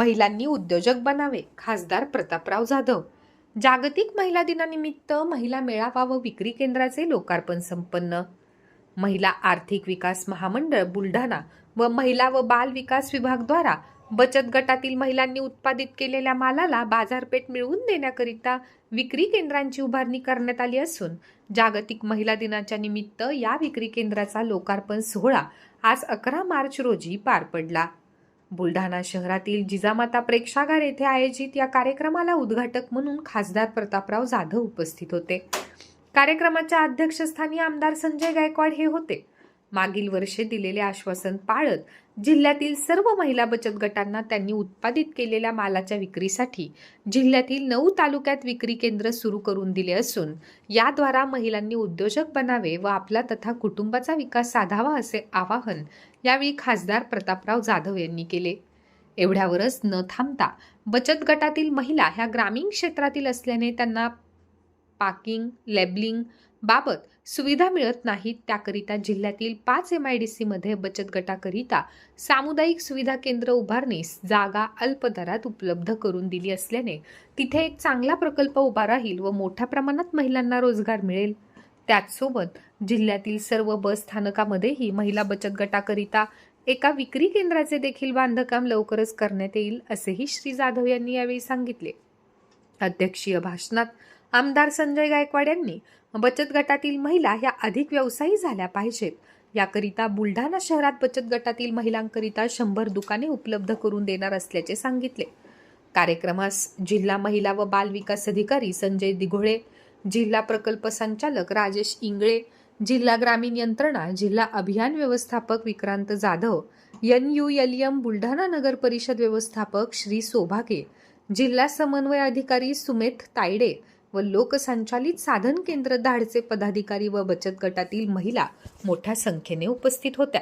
महिलांनी उद्योजक बनावे खासदार प्रतापराव जाधव. जागतिक महिला दिनानिमित्त महिला मेळावा व विक्री केंद्राचे लोकार्पण संपन्न. महिला आर्थिक विकास महामंडळ बुलढाणा व महिला व बाल विकास विभागद्वारा बचत गटातील महिलांनी उत्पादित केलेल्या मालाला बाजारपेठ मिळवून देण्याकरिता विक्री केंद्रांची उभारणी करण्यात आली असून जागतिक महिला दिनाच्या निमित्त या विक्री केंद्राचा लोकार्पण सोहळा आज अकरा मार्च रोजी पार पडला. बुलढाणा शहरातील जिजामाता प्रेक्षागार येथे आयोजित या कार्यक्रमाला उद्घाटक म्हणून खासदार प्रतापराव जाधव उपस्थित होते. कार्यक्रमाच्या अध्यक्षस्थानी आमदार संजय गायकवाड हे होते. मागील वर्षे दिलेले आश्वासन पाळत जिल्ह्यातील सर्व महिला बचत गटांना त्यांनी उत्पादित केलेल्या मालाच्या विक्रीसाठी जिल्ह्यातील नऊ तालुक्यात विक्री केंद्र सुरू करून दिले असून याद्वारा महिलांनी उद्योजक बनावे व आपला तथा कुटुंबाचा विकास साधावा असे आवाहन यावेळी खासदार प्रतापराव जाधव यांनी केले. एवढ्यावरच न थांबता बचत गटातील महिला ह्या ग्रामीण क्षेत्रातील असल्याने त्यांना पाकिंग लेबलिंग बाबत सुविधा मिळत नाहीत त्याकरिता जिल्ह्यातील पाच एम आय डी सीमध्ये बचत गटाकरिता सामुदायिक सुविधा केंद्र उभारणीस जागा अल्प दरात उपलब्ध करून दिली असल्याने तिथे एक चांगला प्रकल्प उभा राहील व मोठ्या प्रमाणात महिलांना रोजगार मिळेल. त्याचसोबत जिल्ह्यातील सर्व बस स्थानकामध्येही महिला बचत गटाकरिता एका विक्री केंद्राचे देखील बांधकाम लवकरच करण्यात येईल असेही श्री जाधव यांनी यावेळी सांगितले. अध्यक्षीय भाषणात आमदार संजय गायकवाड यांनी बचत गटातील महिला ह्या अधिक व्यवसायी झाल्या पाहिजेत. याकरिता बुलढाणा शहरात बचत गटातील महिलांकरिता शंभर दुकाने उपलब्ध करून देणार असल्याचे सांगितले. कार्यक्रमास जिल्हा महिला व बाल विकास अधिकारी संजय दिघोळे जिल्हा प्रकल्प संचालक राजेश इंगळे जिल्हा ग्रामीण यंत्रणा जिल्हा अभियान व्यवस्थापक Vikrant Jadhav N U L M Buldhana Nagar Parishad व्यवस्थापक श्री सोभागे जिल्हा समन्वय अधिकारी सुमेध तायडे व लोकसंचालित साधन केंद्र धाडचे पदाधिकारी व बचत गटातील महिला मोठ्या संख्येने उपस्थित होत्या.